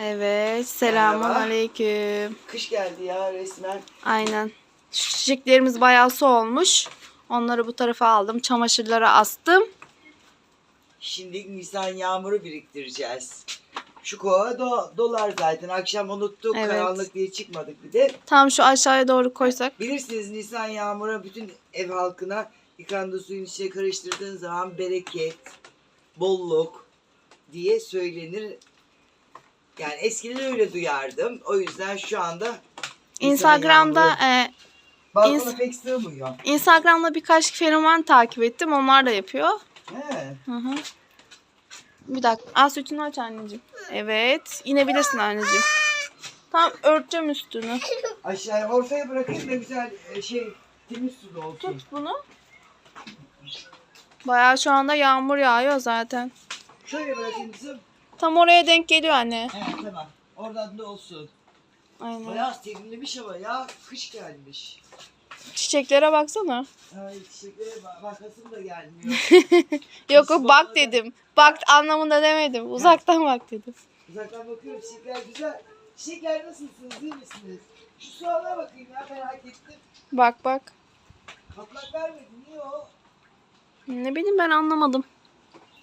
Evet, selamun Merhaba. aleyküm. Kış geldi ya resmen. Aynen. Şu çiçeklerimiz bayağı su olmuş. Onları bu tarafa aldım. Çamaşırlara astım. Şimdi Nisan yağmuru biriktireceğiz. Şu kova do- dolar zaten. Akşam unuttuk. Evet. Karanlık diye çıkmadık bir de. Tam şu aşağıya doğru koysak. Bilirsiniz Nisan yağmuru bütün ev halkına yıkandığı suyun içine karıştırdığın zaman bereket, bolluk diye söylenir. Yani eskiden öyle duyardım. O yüzden şu anda Instagram'da e, balkona ins- pek sığmıyor. Instagram'da birkaç fenomen takip ettim. Onlar da yapıyor. He. Hı hı. Bir dakika. Al sütünü aç anneciğim. Evet. İnebilirsin anneciğim. Tam örteceğim üstünü. Aşağıya ortaya bırakayım da güzel e, şey temiz su olsun. Tut bunu. Bayağı şu anda yağmur yağıyor zaten. Şöyle bırakayım kızım. Tam oraya denk geliyor anne. He tamam. Oradan da olsun. Aynen. Bayağı serinlemiş ama ya kış gelmiş. Çiçeklere baksana. Ay çiçeklere ba- bakasım da gelmiyor. Yok yok bak dedim. Bak anlamında demedim. Uzaktan bak dedim. Uzaktan bakıyorum çiçekler güzel. Çiçekler nasılsınız iyi misiniz? Şu soğana bakayım ya merak ettim. Bak bak. Patlak vermedi niye o? Ne bileyim ben anlamadım.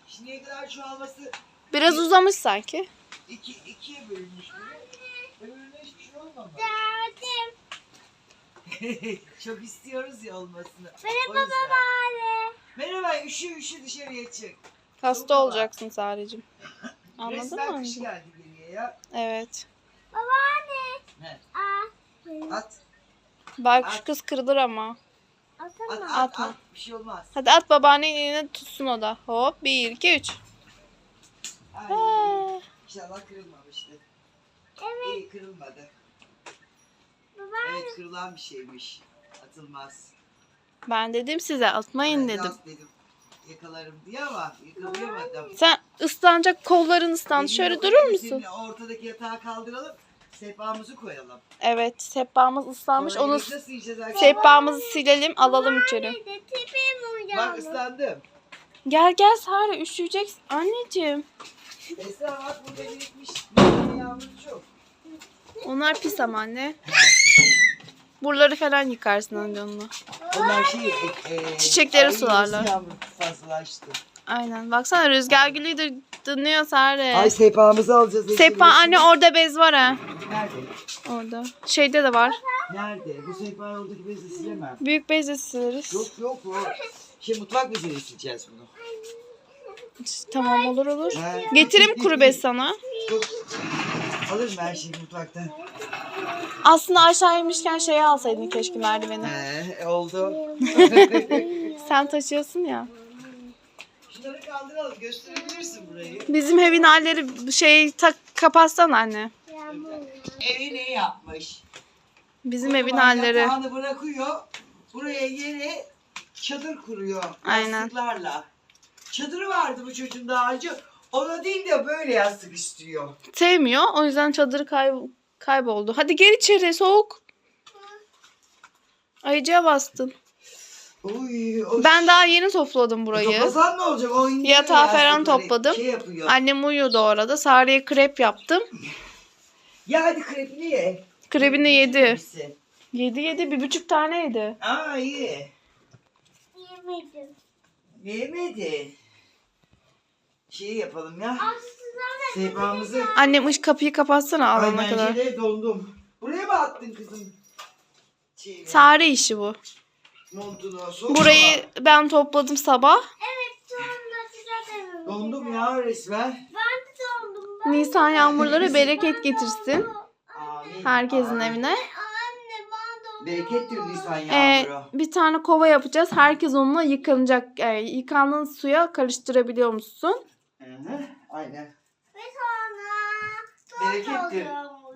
Şimdiye kadar çoğalması Biraz uzamış sanki. iki, ikiye bölünmüş böyle. Öbürüne hiçbir şey olmamış. Çok istiyoruz ya olmasını. Merhaba baba. Merhaba üşü üşü dışarıya çık. Hasta olacaksın sadece. Anladın Resmen mı? kış geldi geriye ya. Evet. He. At. Bak şu kız kırılır ama. At at Atma. at. Bir şey olmaz. Hadi at babaannenin eline tutsun o da. Hop bir iki üç. Ay, inşallah kırılmamıştı. İyi kırılmadı. Evet kırılan bir şeymiş. Atılmaz. Ben dedim size atmayın Ben dedim. yaz dedim. Yakalarım diye ama yakalayamadım. Sen ıslanacak kolların ıslandı. Benim Şöyle durur musun? seninle Ortadaki yatağı kaldıralım. Sehpamızı koyalım. Evet sehpamız ıslanmış. Onu yemek nasıl yiyeceğiz arkadaşlar? sehpamızı silelim alalım içeri. Bak ıslandım. Gel gel Sare üşüyeceksin. Anneciğim. Esra bak burada birikmiş. Yağmur çok. Onlar pis ama anne. Buraları falan yıkarsın anne onunla. Onlar şey... E, Çiçekleri ay, sularlar. Fazlalaştı. Aynen. Baksana rüzgar gülü de dınıyor Sare. Ay sehpamızı alacağız. Sehpa anne orada bez var ha. Nerede? Orada. Şeyde de var. Nerede? Bu sehpayı oradaki bezle silemem. Büyük bezle sileriz. Yok yok o. Şey mutfak beziyle sileceğiz bunu. Tamam olur olur. He. Getireyim kuru bez sana. Yok. Alırım her şeyi mutfaktan. Aslında aşağı inmişken şeyi alsaydın keşke merdiveni. He oldu. Sen taşıyorsun ya. Şunları kaldıralım. Gösterebilirsin burayı. Bizim evin halleri şey tak kapatsana anne. Evi ne yapmış? Bizim evin Kocaman halleri. Yatağını bırakıyor. Buraya yere çadır kuruyor. Aynen. Yastıklarla. Çadırı vardı bu çocuğun daha önce. Ona değil de böyle yastık istiyor. Sevmiyor. O yüzden çadırı kay kayboldu. Hadi gel içeri soğuk. Ayıcıya bastın. Uy, o Ben daha yeni topladım burayı. Toplasan ne olacak? O Yatağı falan yastıkları, topladım. Şey yapıyor. Annem uyuyordu orada. Sare'ye krep yaptım. Ya hadi krepini ye. Krebini yedi. Yemişsin. Yedi yedi. Bir buçuk tane yedi. Aa iyi. Yemedim. Yemedi. Şey yapalım ya. Sehpamızı. Annem ış kapıyı kapatsana Ay alana ben kadar. şeyde dondum. Buraya mı attın kızım? Şeyini, Sare işi bu. montunu. soğuk Burayı ben topladım sabah. Evet sonra sıra dedim. hava. Dondum ya resmen. Ben de dondum. Ben Nisan yağmurları bereket getirsin. Amin. Herkesin Amin. evine. Anne ben dondum. Berekettir Nisan Ee, yağmuru. bir tane kova yapacağız. Herkes onunla yıkanacak. E, yıkandığın suya karıştırabiliyor musun? Hı hı, Aynen. Ve sonra Berekettir.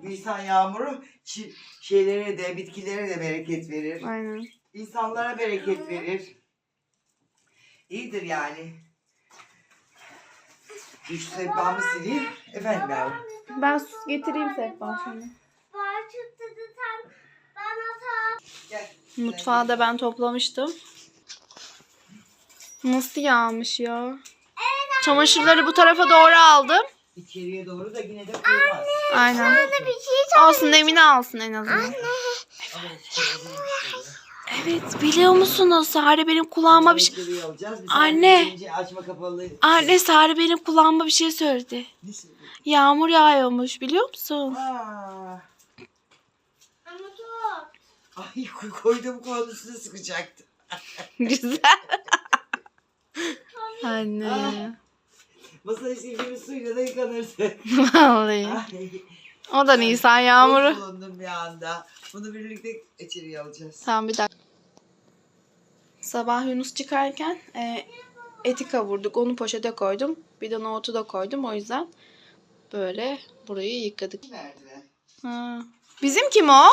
Nisan yağmuru çi- şeylere de bitkilere de bereket verir. Aynen. İnsanlara bereket verir. İyidir yani. Şu sehpamı sileyim. Efendim yavrum. Ben su getireyim sehpa sana. Çıktı sen. Gel. Mutfağı da ben toplamıştım. Nasıl yağmış ya? Çamaşırları bu tarafa doğru aldım. İçeriye doğru da yine de koymaz. Aynen. Anne bir şey Olsun Emine alsın en azından. Evet biliyor musunuz Sare benim kulağıma bir şey... Anne. açma kapalı. Anne Sare benim kulağıma bir şey söyledi. Yağmur yağıyormuş biliyor musun? Aa. Ay koy- koydum kolun üstüne sıkacaktı. Güzel. Anne. Masayı sildiğimiz suyla da yıkanırdı. Vallahi. O da Nisan yağmuru. Boş bulundum bir anda. Bunu birlikte içeriye alacağız. Tamam bir dakika. Sabah Yunus çıkarken e, eti kavurduk. Onu poşete koydum. Bir de nohutu da koydum. O yüzden böyle burayı yıkadık. Merdiven. Ha. Bizim kim o?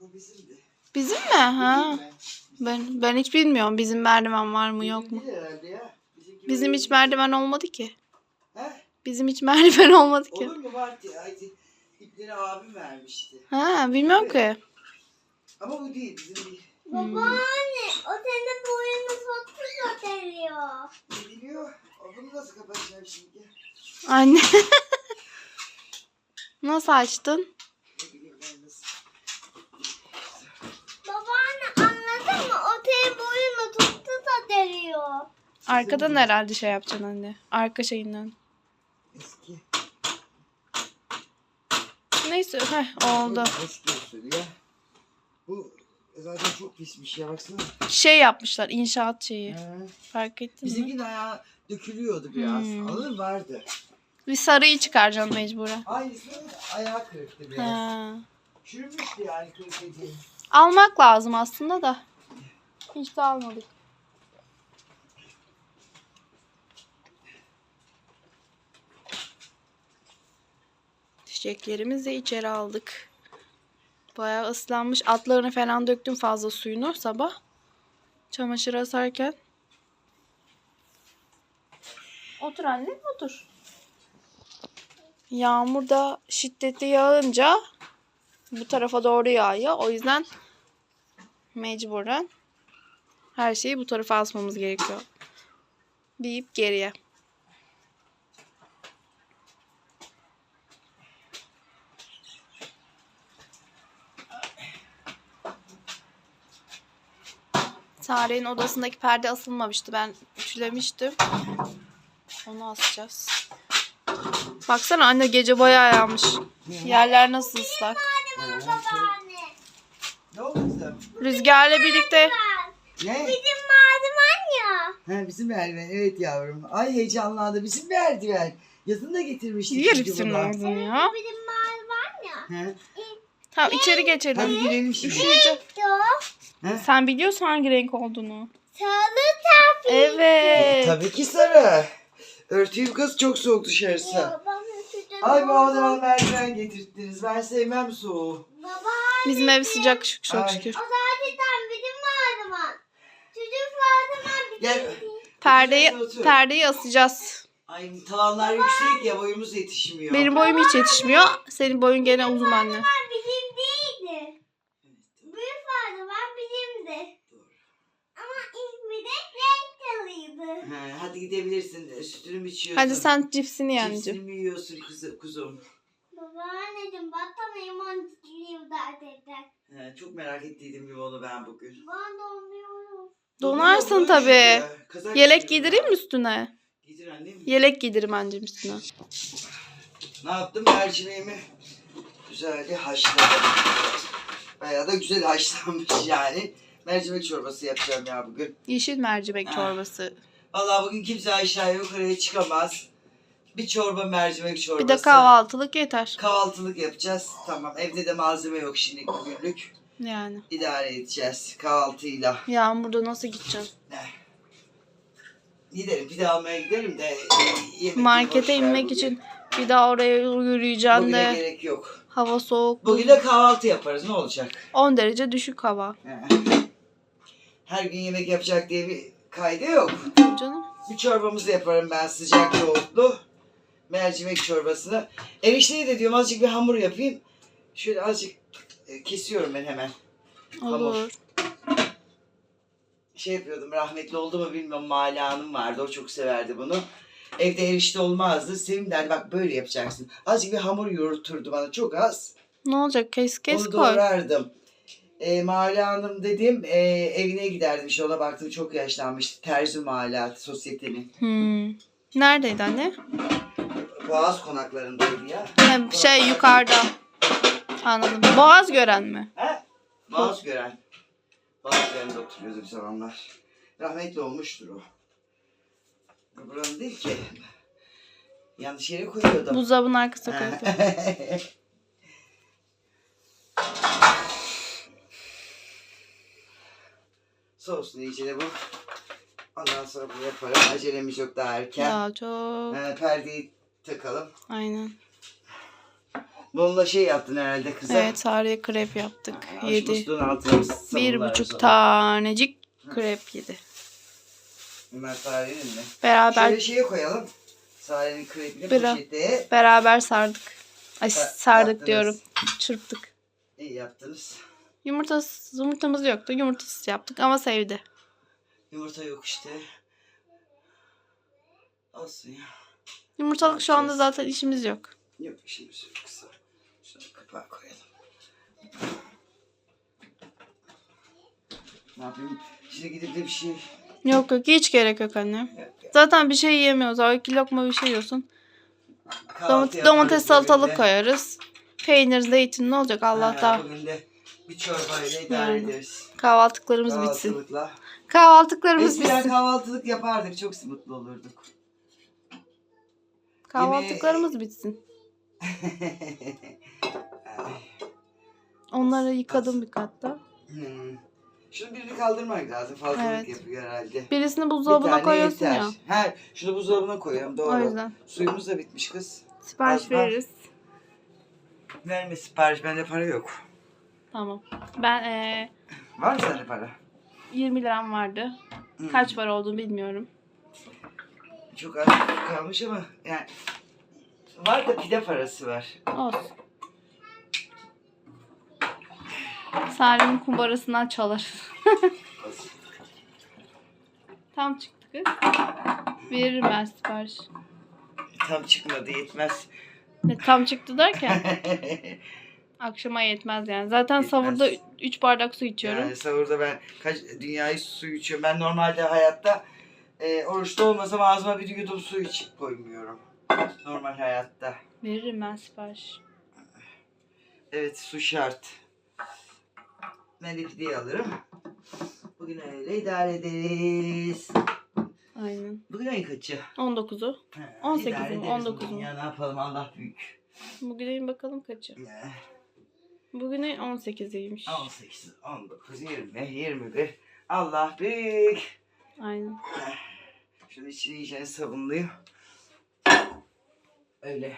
Bu bizimdi. Bizim mi? Ha. Değil mi? Ben ben hiç bilmiyorum bizim merdiven var mı yok mu. Bizim Bizim hiç merdiven olmadı ki. Bizim hiç merdiven olmadı ki. Olur mu var ki? Ay, ipleri abim vermişti. Ha bilmiyorum ki. Ama bu değil bizim değil. Babaanne o senin boyunu soktu gösteriyor. Ne biliyor? O Bunu nasıl kapatacağım şimdi? Anne. Nasıl açtın? Ne bileyim ben nasıl. Babaanne anladın mı? O senin boyunu tuttu gösteriyor. Arkadan herhalde şey yapacaksın anne. Arka şeyinden. Eski. Neyse heh, oldu. Bu Eski usulü ya. Bu zaten çok pismiş ya baksana. Şey yapmışlar inşaat şeyi. He. Fark ettin mi? Bizimkinin ayağı dökülüyordu biraz. Hmm. Mı? Vardı. Bir sarıyı çıkaracaksın mecburen. Aynısının ayağı kırıktı biraz. Ha. Çürümüştü yani kırık dediğin. Almak lazım aslında da. Hiç de almadık. Çiçeklerimizi de içeri aldık. Bayağı ıslanmış. Atlarını falan döktüm fazla suyunu sabah. Çamaşır asarken. Otur anne otur. Yağmur da şiddetli yağınca bu tarafa doğru yağıyor. O yüzden mecburen her şeyi bu tarafa asmamız gerekiyor. Deyip geriye. Sare'nin odasındaki perde asılmamıştı. Ben ütülemiştim. Onu asacağız. Baksana anne gece bayağı yağmış. Yerler nasıl ıslak. Ne oldu kızım? Rüzgarla birlikte Ne? Bizim merdiven ya. Ha bizim merdiven evet yavrum. Ay heyecanlandı bizim merdiven. Yazın da getirmiştik. çünkü yersin bunu. ağzını ya. Bizim merdiven ya. Ha? Tamam içeri Hadi geçelim. girelim şimdi. Üşüyeceğim. Yo. Sen biliyorsun hangi renk olduğunu. Sarı tabi. Evet. Tabii ki sarı. Örtüyüm kız çok soğuk dışarısı. Babam üşüdü. Ay bu adama merdiven getirttiniz. Ben sevmem soğuğu. Baba. Bizim ev sıcak şük- çok Ay. şükür. O zaten bizim merdiven. Çocuk bizim Gel. Perdeyi, Otur. perdeyi asacağız. Ay tavanlar yüksek ya boyumuz yetişmiyor. Benim boyum hiç yetişmiyor. Senin boyun gene uzun anne. Merdiven bizim değildi. Büyük merdiven bizimdi. Ama ismi de renkliydi. Ha, hadi gidebilirsin. Sütünü mü içiyorsun? Hadi sen cipsini ye Cipsini mi yiyorsun kızı, kuzum? Babaanneciğim battaniye mantıklıyım derdinden. Ha, çok merak ettiydim limonu ben bugün. Ben donuyorum. Donarsın tabii. Kazak Yelek giydireyim mi üstüne? Giydir annem. Yelek giydiririm anneciğim üstüne. Ne yaptım? Mercimeğimi güzelce haşladım. Bayağı da güzel haşlanmış yani. Mercimek çorbası yapacağım ya bugün. Yeşil mercimek Ah. çorbası. Vallahi bugün kimse aşağıya yukarıya çıkamaz. Bir çorba mercimek çorbası. Bir de kahvaltılık yeter. Kahvaltılık yapacağız. Tamam evde de malzeme yok şimdi bugünlük. Yani. İdare edeceğiz kahvaltıyla. Yağmurda nasıl gideceğim? Giderim pide almaya giderim de. Markete inmek bugün. için bir daha oraya yürüyeceğim Bugüne de. gerek yok. Hava soğuk. Bugün de kahvaltı yaparız ne olacak? 10 derece düşük hava. Her gün yemek yapacak diye bir kaydı yok. Canım. Bir çorbamızı yaparım ben sıcak yoğurtlu. Mercimek çorbasını. Erişteyi de diyorum azıcık bir hamur yapayım. Şöyle azıcık e, kesiyorum ben hemen. Hamur. Olur. Şey yapıyordum rahmetli oldu mu bilmiyorum Mali Hanım vardı o çok severdi bunu. Evde erişte olmazdı. Sevim derdi bak böyle yapacaksın. Azıcık bir hamur yoğurturdu bana çok az. Ne olacak? Kes kes Onu koy. doğrardım. E, Mahalle Hanım dedim e, evine giderdim işte ona baktım çok yaşlanmıştı. Terzi Mahalle sosyetenin. Hmm. Neredeydi anne? Boğaz konaklarındaydı ya. Ha, şey yukarıda. Anladım. Boğaz gören mi? He? Boğaz gören. Boğaz gören'de oturuyordu bir zamanlar. Rahmetli olmuştur o. Buranın değil ki. Yanlış yere koyuyordum. Buzdolabının arkasına koydu. Soğusun iyice de bu. Ondan sonra bunu yaparım. Acelemiz yok daha erken. Ya çok. Ee, perdeyi takalım. Aynen. Bununla şey yaptın herhalde kıza. Evet Sare'ye krep yaptık. Ha, Yedi. Bir buçuk sonra. tanecik krep yedi. Bunlar Sare'nin mi? Beraber Şöyle şeye koyalım. Sare'nin krepini Bira. poşete. beraber sardık. Ay sardık yaptınız. diyorum. Çırptık. İyi yaptınız. Yumurtasız, yumurtamız yoktu. Yumurtasız yaptık ama sevdi. Yumurta yok işte. Olsun ya. Yumurtalık şu anda zaten işimiz yok. Yok işimiz yok kısa. Şöyle kapağı koyalım. Ne yapayım? Şimdi gidip de bir şey... Yok yok hiç gerek yok anne. Yok, yok. Zaten bir şey yiyemiyoruz. O iki lokma bir şey yiyorsun. Kahvaltı Domates, yaparız domates bugün salatalık de. koyarız. Peynir, zeytin ne olacak Allah Ha, da. Bugün de bir çorbayla idare ederiz. Kahvaltıklarımız bitsin. Kahvaltılıkla. Kahvaltıklarımız Eskiden bitsin. kahvaltılık yapardık. Çok mutlu olurduk. Kahvaltıklarımız bitsin. Onları yıkadım bir katta. Hmm. Şunu birini kaldırmak lazım. Fazlalık Evet. yapıyor herhalde. Birisini Bir buzdolabına koyuyorsun ya. Ha, şunu buzdolabına koyuyorum doğru. O yüzden. Suyumuz da bitmiş kız. Sipariş Az var. veririz. Verme sipariş bende para yok. Tamam. Ben eee, Var mı sende para? 20 liram vardı. Hmm. Kaç para olduğunu bilmiyorum. Çok az kalmış ama yani var da pide parası var. Olsun. Salim'in kumbarasından çalarız. Tam çıktı kız. Veririm ben sipariş. Tam çıkmadı yetmez. Ne, tam çıktı derken akşama yetmez yani. Zaten Yetmez. savurda 3 bardak su içiyorum. Yani sahurda ben kaç dünyayı su içiyorum. Ben normalde hayatta e, oruçta olmasam ağzıma bir yudum su iç koymuyorum. Normal hayatta. Veririm ben sipariş. Evet su şart. Ben de pideyi alırım. Bugün öyle idare ederiz. Aynen. Bugün ayın kaçı? 19'u. Ha, 18 idare mi, ederiz 19 bugün? Ya ne yapalım Allah büyük. Bugünün bakalım kaçı. Ya, Bugünün 18'iymiş. 18, 19, 20, 21. Allah büyük. Aynen. Şunu içine iyice sabunlayayım. Öyle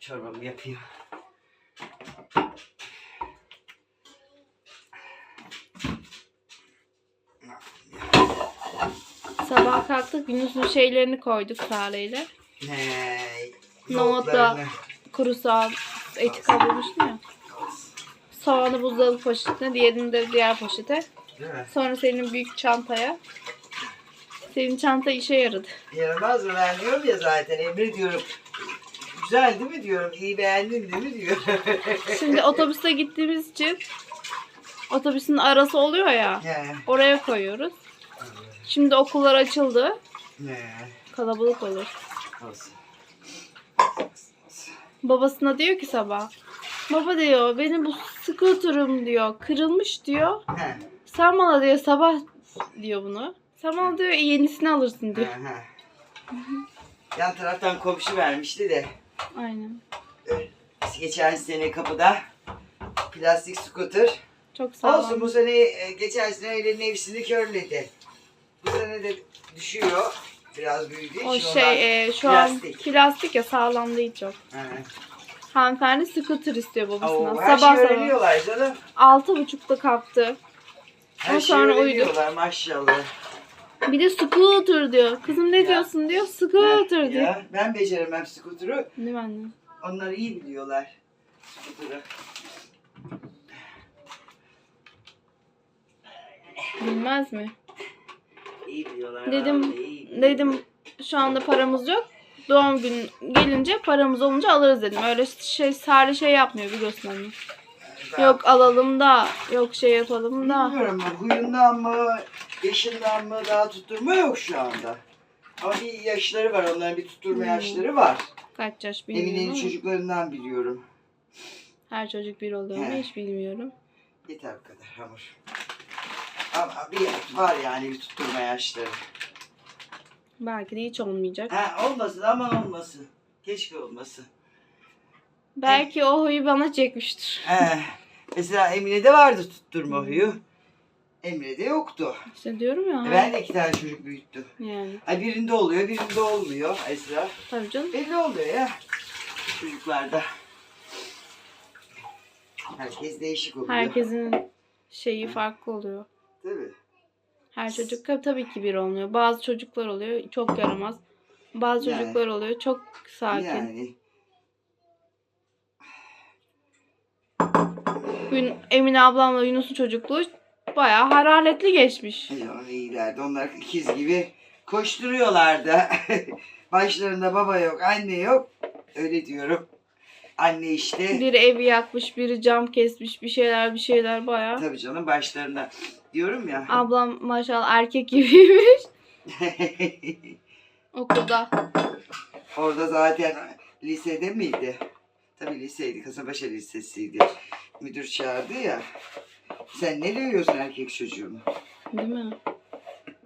çorbamı yapayım. Sabah kalktık Yunus'un şeylerini koyduk Sare'yle. Hey, Nohutla kuru soğan eti kavurmuştum ya. Soğanı buzdolabı poşetine, diğerini de diğer poşete. Değil mi? Sonra senin büyük çantaya. Senin çanta işe yaradı. Yaramaz mı? Ben diyorum ya zaten Emre diyorum. Güzel değil mi diyorum. İyi beğendin değil mi diyor. Şimdi otobüste gittiğimiz için otobüsün arası oluyor ya. He, Oraya koyuyoruz. Şimdi okullar açıldı. he. Kalabalık olur. Olsun. Babasına diyor ki sabah. Baba diyor benim bu scooter'ım diyor kırılmış diyor. He, Sen bana diyor sabah diyor bunu. Sen bana diyor yenisini alırsın he, diyor. he. Yan taraftan komşu vermişti de. Aynen. Biz geçen sene kapıda plastik scooter. Çok Olsun sağlam. bu sene e, geçen sene elinin hepsini körledi. Bu sene de düşüyor. Biraz büyüdüğü O şey e, şu an plastik. plastik ya sağlam değil çok. He. Hanımefendi scooter istiyor babasına. Oo, her sabah şeyi sabah. öğreniyorlar canım. Altı buçukta kalktı. Her Ondan şeyi sonra uyudu. öğreniyorlar maşallah. Bir de scooter diyor. Kızım ne Ya. diyorsun diyor. Scooter diyor. Ya, ben beceremem scooter'ı. Değil mi anne? Onlar iyi biliyorlar scooter'ı. Bilmez mi? İyi biliyorlar. Dedim- vallahi iyi biliyorlar. Dedim şu anda paramız yok. Doğum gün gelince paramız olunca alırız dedim. Öyle şey Sare şey yapmıyor biliyorsun. Ben Yok alalım da yok şey yapalım da. Bilmiyorum huyundan mı, yaşından mı daha tutturma yok şu anda. Ama bir yaşları var, onların bir tutturma Hmm. yaşları var. Kaç yaş bilmiyorum Emine'nin ama. çocuklarından biliyorum. Her çocuk bir oluyor mu He. hiç bilmiyorum. Yeter bu kadar hamur. Ama bir var yani bir tutturma yaşları. Belki de hiç olmayacak. Ha olmasın aman olmasın. Keşke olmasın. Belki o huyu bana çekmiştir. He. Mesela Emine'de vardı tutturma huyu. Emre'de yoktu. İşte diyorum ya. Ben de iki tane çocuk büyüttüm. Yani Ay birinde oluyor, birinde olmuyor Esra. tabii canım. Belli oluyor ya çocuklarda. Herkes değişik oluyor. Herkesin şeyi farklı oluyor. Tabii. Her çocuk tabii- ki bir olmuyor. Bazı çocuklar oluyor çok yaramaz. Bazı Yani. çocuklar oluyor çok sakin. Yani Bugün Emine ablamla Yunus'un çocukluğu bayağı hararetli geçmiş. ya iyilerdi. Onlar ikiz gibi koşturuyorlardı. Başlarında baba yok, anne yok. Öyle diyorum. Anne işte. Biri evi yakmış, biri cam kesmiş, bir şeyler bir şeyler bayağı. Tabii canım başlarında. Diyorum ya. Ablam maşallah erkek gibiymiş okulda. Orada zaten lisede miydi? Tabii liseydi. Kasımpaşa Lisesi'ydi. Müdür çağırdı ya. Sen ne diyorsun erkek çocuğunu? Değil mi?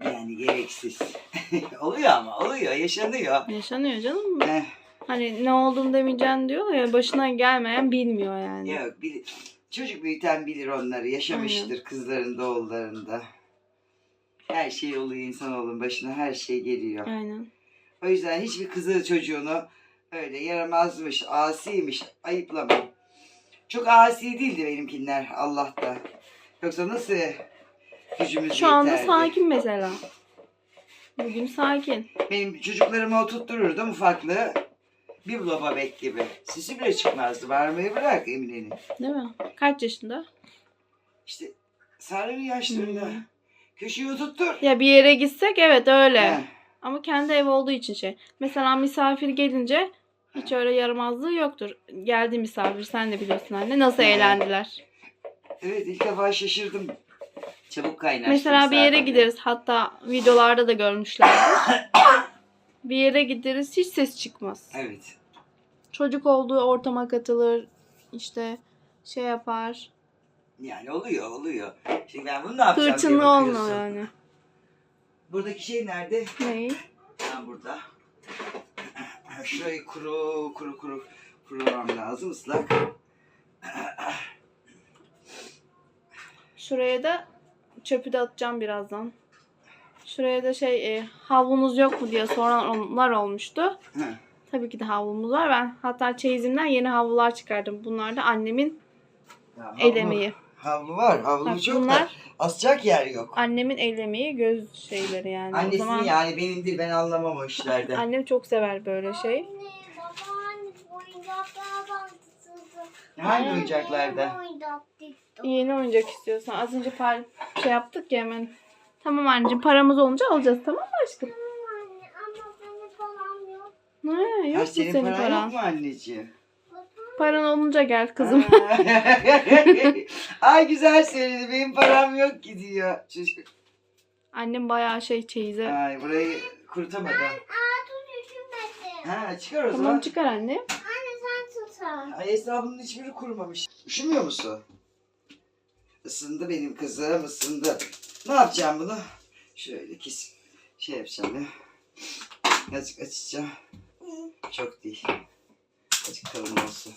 Yani gereksiz. oluyor ama oluyor. Yaşanıyor. Yaşanıyor canım. Eh, Hani ne olduğunu demeyeceksin diyor ya başına gelmeyen bilmiyor yani. yok. bil- çocuk büyüten bilir onları. Yaşamıştır kızlarında oğullarında. Her şey oluyor insanoğlunun başına. Her şey geliyor. Aynen. O yüzden hiçbir kızı çocuğunu öyle yaramazmış, asiymiş ayıplamam. Çok asi değildi benimkinler Allah'ta. Yoksa nasıl gücümüz Şu anda yeterdi? sakin mesela. Bugün sakin. Benim çocuklarımı oturttururdum ufaklığı. Bir baba bek gibi. Sesi bile çıkmazdı. Bağırmayı bırak Emine'nin. Değil mi? Kaç yaşında? İşte Sarı'nın yaşlarında. Hmm. Köşeyi oturttur. Ya bir yere gitsek evet öyle. Heh, Ama kendi ev olduğu için şey. Mesela misafir gelince hiç öyle yaramazlığı yoktur. Geldi misafir sen de biliyorsun anne. Nasıl Hı. eğlendiler. Evet ilk defa şaşırdım. Çabuk kaynaştı. Mesela bir yere misafirler. gideriz. Hatta videolarda da görmüşlerdir. bir yere gideriz hiç ses çıkmaz. Evet. Çocuk olduğu ortama katılır. işte şey yapar. Yani oluyor oluyor. Şimdi ben bunu ne yapacağım diye Hırçınlı bakıyorsun. olmuyor yani. Buradaki şey nerede? Neyi? Ha burada. Şurayı kuru kuru kuru kurulamam lazım ıslak. Şuraya da çöpü de atacağım birazdan. Şuraya da şey e, havlunuz yok mu diye soranlar olmuştu. Hı. Tabii ki de havlumuz var. Ben hatta çeyizimden yeni havlular çıkardım. Bunlar da annemin Ya, havlu- el emeği. Havlu var. Havlu çok da asacak yer yok. annemin el emeği göz şeyleri yani. o Annesinin zaman yani benim değil ben anlamam o işlerden. annem çok sever böyle şey. Hangi oyuncaklarda? Yeni oyuncak istiyorsan. Az önce par şey yaptık ya hemen. Tamam anneciğim paramız olunca alacağız tamam mı aşkım? Tamam anne ama benim param yok. Ha, Ha, yok ki senin senin paran, paran. yok mu anneciğim? Paran olunca gel kızım. Ay güzel söyledi benim param yok ki diyor çocuk. Annem bayağı şey çeyize. Ay burayı kurutamadım. Aa dur üşümedim. Ha çıkar o Tamam zaman. çıkar anne. Anne sen tutar. Ay hesabının hiçbiri kurumamış. Üşümüyor musun? Isındı benim kızım ısındı. Ne yapacağım bunu? Şöyle kes. Şey yapacağım ya. Azıcık açacağım. Çok değil. Azıcık kalın olsun.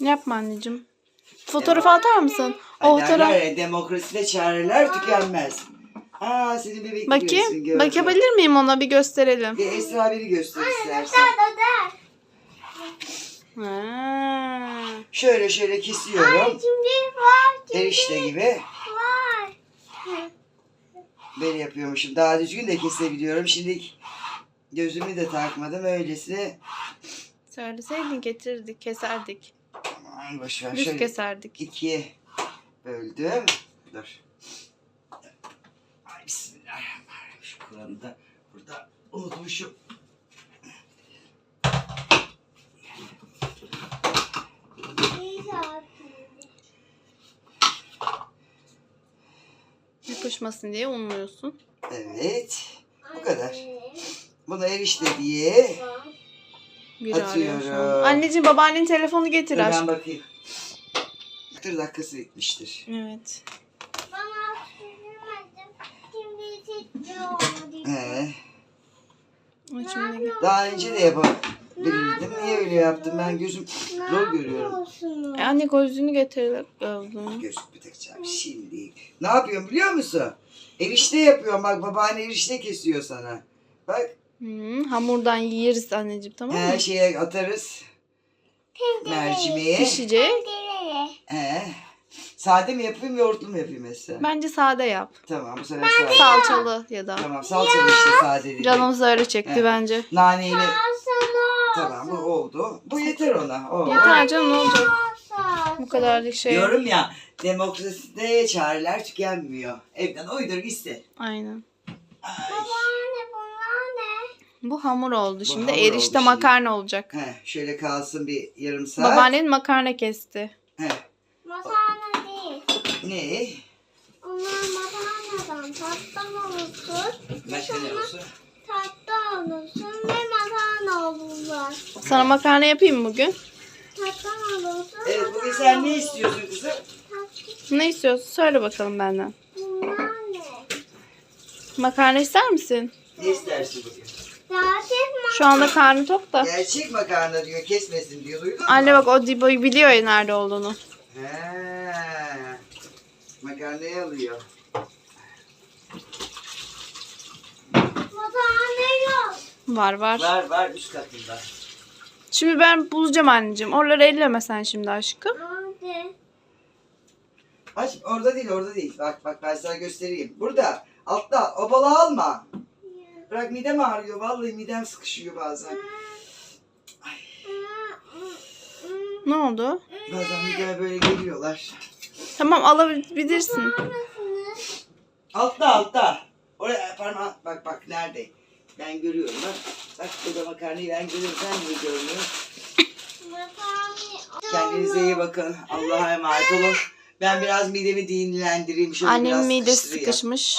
Yapma anneciğim. Fotoğrafı atar mısın? O fotoğraf. demokraside çareler tükenmez. Aa senin bebek Bakayım. gördüm. Bakabilir miyim ona bir gösterelim. Bir Esra beni göster istersen. Ha. Şöyle şöyle kesiyorum. Şimdi var. Erişte gibi. Böyle yapıyormuşum. Daha düzgün de kesebiliyorum. Şimdi gözümü de takmadım. Öylesine Söyleseydin getirirdik, keserdik. aman boşver. Düz Şöyle keserdik. ikiye böldüm. Dur. Ay bismillahirrahmanirrahim. Şu Kur'an'ı da burada unutmuşum. Yapışmasın diye unluyorsun. Evet. Bu kadar. Bunu erişte diye. Bir. Atıyorum. Anneciğim babaannenin telefonu getir Dur ben aşkım. bakayım. 40 dakikası bitmiştir. Evet. Bana sürmedim. Şimdi. Şimdi Daha önce de yapabilirdim. Niye öyle yaptım? Ben gözüm zor görüyorum. E anne gözlüğünü getir. Gözlüğünü. Gözlük takacağım şimdi. Ne yapıyorum biliyor musun? Erişte yapıyorum. Bak babaanne erişte kesiyor sana. Bak Hı, hamurdan yiyeriz anneciğim tamam mı? her şeye atarız. Mercimeğe. Pişecek. He. Sade mi yapayım yoğurtlu mu yapayım mesela? Bence sade yap. Tamam bu sefer sade. Salçalı ya da. Tamam salçalı işte sade dedim. Canımız öyle çekti Evet. bence. Naneyle. Tamam bu oldu. Bu yeter ona. O. Yeter canım ne olacak? Bu kadarlık şey. Diyorum ya demokraside çareler tükenmiyor. Evden uydur iste. Aynen. Ay. Babaanne bunlar ne? Bu hamur oldu. Şimdi hamur erişte oldu şimdi. makarna olacak. He, şöyle kalsın bir yarım saat. Babaannen makarna kesti. He. Makarna değil. Ne? Onlar makarnadan tatlı olursun. Başka ne olsun? Tatlı olursun ve olurlar. Sana makarna yapayım mı bugün? Tatlı olursun. Evet bugün sen ne istiyorsun kızım? Ne istiyorsun? Söyle bakalım benden. Bunlar ne? Makarna ister misin? Ne istersin bugün? Gerçek? Şu anda karnı tok da. Gerçek makarna diyor kesmesin diyor duydun mu? Anne bak o Dibo'yu biliyor ya nerede olduğunu. He. Makarnayı alıyor. Makarna yok. Var var. Var var üst katında. Şimdi ben bulacağım anneciğim. Oraları elleme sen şimdi aşkım. Hadi. Aç orada değil orada değil. Bak bak ben sana göstereyim. Burada altta o balığı alma. Bırak midem ağrıyor. Vallahi midem sıkışıyor bazen. Ne oldu? Bazen mideme böyle geliyorlar. Tamam alabilirsin. Altta altta. Oraya parmağı bak bak nerede? Ben görüyorum bak. Bak burada makarnayı ben görüyorum. Sen niye görmüyorsun? Kendinize iyi bakın. Allah'a emanet olun. Ben biraz midemi dinlendireyim. Şöyle Annemin biraz midesi sıkıştırayım. sıkışmış.